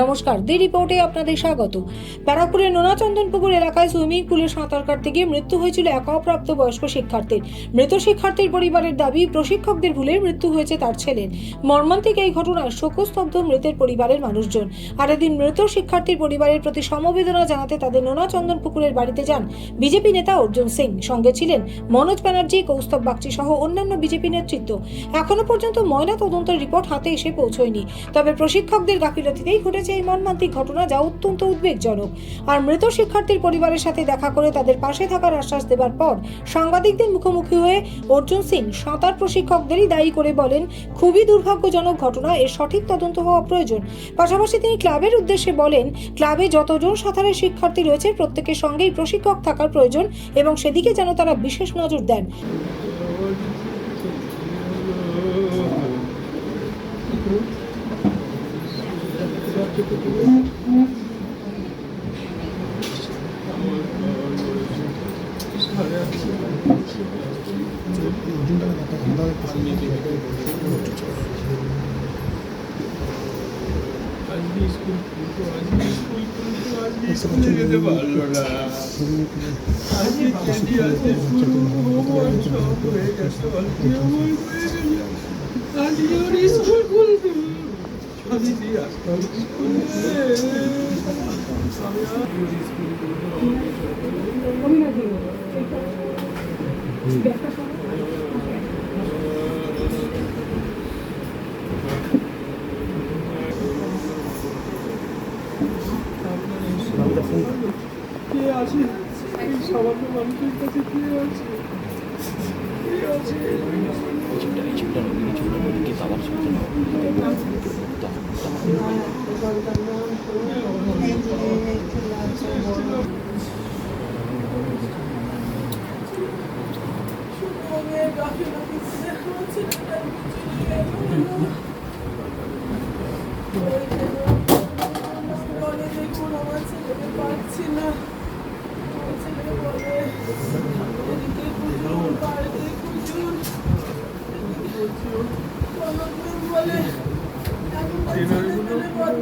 নমস্কার, দি রিপোর্টে আপনাদের স্বাগত। ব্যারাকপুরের নোনাচন্দনপুকুর এলাকায় সুইমিং পুলে সাঁতার কাটতে গিয়ে মৃত্যু হয়েছিল এক অপ্রাপ্ত বয়স্ক শিক্ষার্থীর। মৃত শিক্ষার্থীর পরিবারের দাবি, প্রশিক্ষকদের ভুলে মৃত্যু হয়েছে তার ছেলের মর্মান্তিক এই ঘটনায় শোকস্তব্ধ মৃতের পরিবারের মানুষজন। আর এদিন মৃত শিক্ষার্থীর পরিবারের প্রতি সমবেদনা জানাতে তাদের নোনাচন্দন পুকুরের বাড়িতে যান বিজেপি নেতা অর্জুন সিং। সঙ্গে ছিলেন মনোজ ব্যানার্জি, কৌস্তব বাগচি সহ অন্যান্য বিজেপি নেতৃত্ব। এখনও পর্যন্ত ময়না তদন্তের রিপোর্ট হাতে এসে পৌঁছয়নি। তবে প্রশিক্ষকদের গাফিলতিতেই ঘটেছে এই মর্মান্তিক ঘটনা যা অত্যন্ত উদ্বেগজনক। আর মৃত শিক্ষার্থীর পরিবারের সাথে দেখা করে তাদের পাশে থাকার আশ্বাস দেবার পর সাংবাদিকদের মুখোমুখি হয়ে অর্জুন সিং সাঁতার প্রশিক্ষকদেরই দায়ী করে বলেন, খুবই দুর্ভাগ্যজনক ঘটনা, এর সঠিক তদন্ত হওয়া প্রয়োজন। পাশাপাশি তিনি ক্লাবের উদ্দেশ্যে বলেন, ক্লাবে যতজন সাঁতারের শিক্ষার্থী রয়েছে, প্রত্যেকের সঙ্গেই প্রশিক্ষক থাকার প্রয়োজন এবং সেদিকে যেন তারা বিশেষ নজর দেন। আজকে স্কুল খুলতো কে আছে এই সামান্য মানুষের কাছে কে আছে কে আছে বাড়ি চলে গেছে আপনি বাড়িতে চলে যান আমার ওইটুকু ছেলে একা একা রাস্তা চলা শেখেনি আমার ওইটুকু ছেলে একা একা রাস্তা চলা শেখেনি ও আমার সাথে যায় আমার সাথে এক হাতে আসে, প্রবলেম হচ্ছে সাথেই আসে ও শেখেনি ওইটুকু ছেলে ফিফটি থেকে ওইপারে আছে ওইপারে চেনার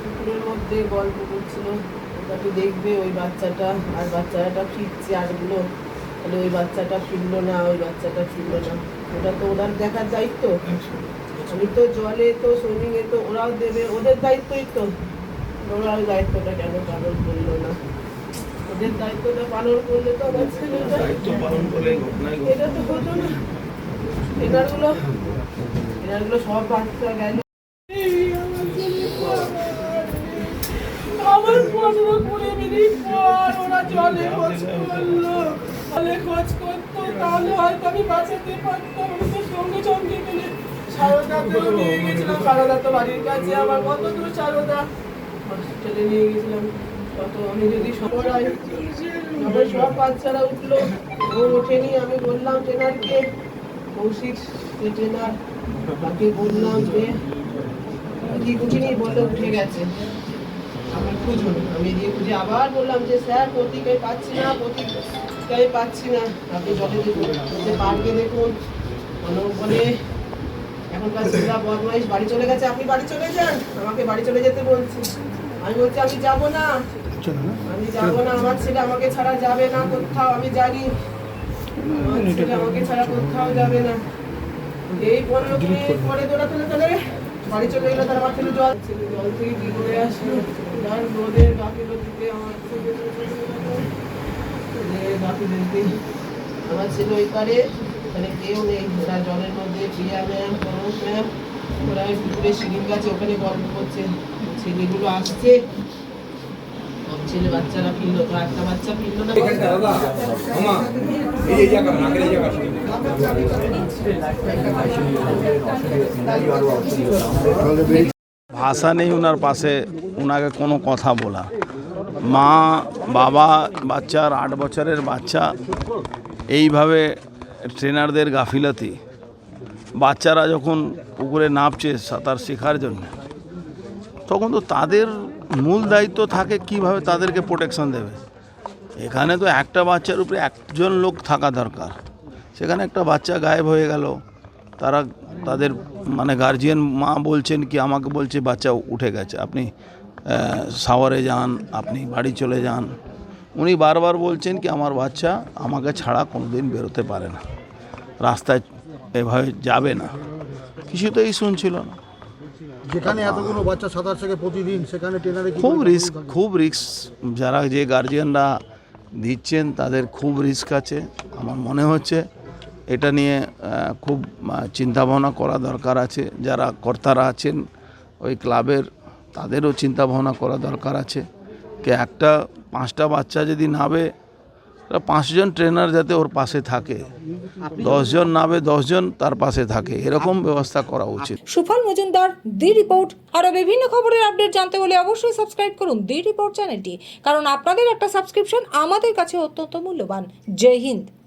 পুকুরের মধ্যে গল্প করছিল। ওটাকে দেখবে ওই বাচ্চাটা। আর বাচ্চাটা ফিরছে আরগুলো তাহলে ওই বাচ্চাটা ফিরলো না ওই বাচ্চাটা ফিরলো না। ওটা তো ওনার দেখার দায়িত্ব। আমি তো জলে তো সুইমিং এ তো ওরাও দেবে ওদের দায়িত্বই তো। ওরা ওই দায়িত্বটা কেন পালন করল না? ওদের দায়িত্বটা পালন করলে তো আমার ছেলেটা এটা তো হতো না। এনারগুলো এনারগুলো সব বাচ্চা গেল। আমার পনেরো কুড়ি মিনিট পর ওরা জলে খোঁজ জলে খোঁজ করতো, তাহলে হয়তো আমি বাঁচাতে পারতাম। আমি সঙ্গে নিয়ে গেছিলাম। সারদা তো বাড়ির কাছে আমার কত দূর সারদা? হসপিটালে নিয়ে গেছিলাম। কত, আমি যদি আমার সব বাচ্চারা উঠল। ও ওঠেনি, আমি বললাম, ট্রেনারকে। কৌশিক ট্রেনার, তাকে বললাম যে কি উঠিনি বলে উঠে গেছে। আমার খুঁজুন আমি দিয়ে খুঁজে আবার বললাম যে, স্যার, প্রতীকে পাচ্ছি না, প্রতীকে পাচ্ছি না। আপনি জলে দেখুন পার্কে দেখুন। বলে এখনকার ছেলেরা বদমাইশ বাড়ি চলে গেছে আপনি বাড়ি চলে যান। আমাকে বাড়ি চলে যেতে বলছি। আমি বলছি আমি যাব না। আমি যাব না আমার ছেলে আমাকে ছাড়া যাবে না কোথাও আমি জানি। আমার ছেলে আমাকে ছাড়া কোথাও যাবে না। এই পনেরো মিনিট পরে তোরা দৌড়াতে দৌড়াতে বাড়ি চলে গেলো তার আমার ছেলে জল ছেলে জল থেকে কি করে আসলো। যার রোদের গাফিলতিতে আমার ছেলে আমার ছেলে ওই পারে মানে কেউ নেই। ওরা জলের মধ্যে প্রিয়া ম্যাম ম্যাম ওরা ওই কাছে ওখানে গল্প করছে। ছেলেগুলো আসছে। ছেলে বাচ্চারা ফিরলো তো একটা বাচ্চা ফিরলো না ভাষা নেই ওনার পাশে ওনাকে কোনো কথা বলা। মা, বাবা, বাচ্চার আট বছরের বাচ্চা, এইভাবে ট্রেনারদের গাফিলতি। বাচ্চারা যখন পুকুরে নামছে সাঁতার শেখার জন্য, তখন তো তাদের মূল দায়িত্ব থাকে কীভাবে তাদেরকে প্রোটেকশন দেবে। এখানে তো একটা বাচ্চার উপরে একজন লোক থাকা দরকার। সেখানে একটা বাচ্চা গায়েব হয়ে গেল, তারা তাদের মানে গার্জিয়ান মা বলছেন কি, আমাকে বলছে বাচ্চা উঠে গেছে। আপনি সাওয়ারে যান আপনি বাড়ি চলে যান। উনি বারবার বলছেন কি আমার বাচ্চা আমাকে ছাড়া কোনোদিন বেরোতে পারে না। রাস্তায় এভাবে যাবে না। কিছুতেই শুনছিল না। যেখানে এতগুলো বাচ্চা সাঁতার শেখে প্রতিদিন সেখানে ট্রেনারে খুব রিস্ক খুব রিস্ক যারা যে গার্জিয়ানরা দিচ্ছেন তাদের খুব রিস্ক আছে। আমার মনে হচ্ছে এটা নিয়ে খুব চিন্তা ভাবনা করা দরকার আছে। যারা কর্তারা আছেন ওই ক্লাবের তাদেরও চিন্তা ভাবনা করা দরকার আছে। কে একটা পাঁচটা বাচ্চা যদি নাবে পাঁচজন ট্রেনার যাতে ওর পাশে থাকে। দশজন নাবে দশজন তার পাশে থাকে। এরকম ব্যবস্থা করা উচিত। সুফল মজুমদার দি রিপোর্ট। আরও বিভিন্ন খবরের আপডেট জানতে হলে অবশ্যই সাবস্ক্রাইব করুন দি রিপোর্ট চ্যানেলটি। কারণ আপনাদের একটা সাবস্ক্রিপশন আমাদের কাছে অত্যন্ত মূল্যবান। জয় হিন্দ।